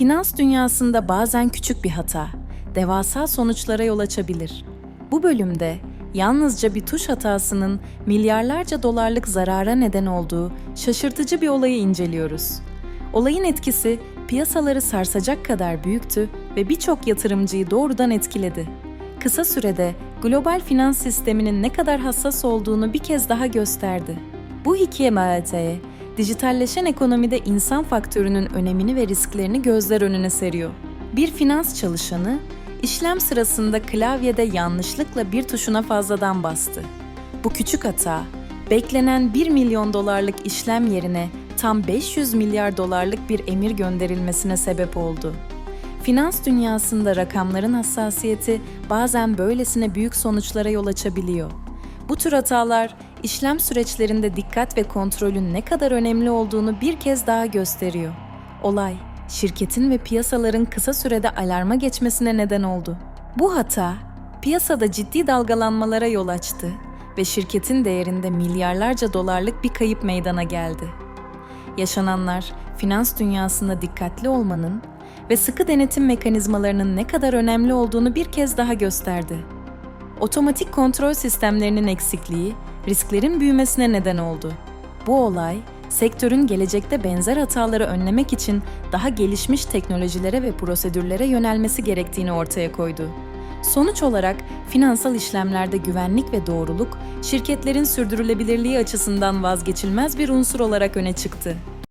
Finans dünyasında bazen küçük bir hata, devasa sonuçlara yol açabilir. Bu bölümde yalnızca bir tuş hatasının milyarlarca dolarlık zarara neden olduğu şaşırtıcı bir olayı inceliyoruz. Olayın etkisi piyasaları sarsacak kadar büyüktü ve birçok yatırımcıyı doğrudan etkiledi. Kısa sürede global finans sisteminin ne kadar hassas olduğunu bir kez daha gösterdi. Bu hikaye dijitalleşen ekonomide insan faktörünün önemini ve risklerini gözler önüne seriyor. Bir finans çalışanı işlem sırasında klavyede yanlışlıkla bir tuşuna fazladan bastı. Bu küçük hata, beklenen 1 milyon dolarlık işlem yerine tam 500 milyar dolarlık bir emir gönderilmesine sebep oldu. Finans dünyasında rakamların hassasiyeti bazen böylesine büyük sonuçlara yol açabiliyor. Bu tür hatalar işlem süreçlerinde dikkat ve kontrolün ne kadar önemli olduğunu bir kez daha gösteriyor. Olay, şirketin ve piyasaların kısa sürede alarma geçmesine neden oldu. Bu hata, piyasada ciddi dalgalanmalara yol açtı ve şirketin değerinde milyarlarca dolarlık bir kayıp meydana geldi. Yaşananlar, finans dünyasında dikkatli olmanın ve sıkı denetim mekanizmalarının ne kadar önemli olduğunu bir kez daha gösterdi. Otomatik kontrol sistemlerinin eksikliği, risklerin büyümesine neden oldu. Bu olay, sektörün gelecekte benzer hataları önlemek için daha gelişmiş teknolojilere ve prosedürlere yönelmesi gerektiğini ortaya koydu. Sonuç olarak finansal işlemlerde güvenlik ve doğruluk, şirketlerin sürdürülebilirliği açısından vazgeçilmez bir unsur olarak öne çıktı.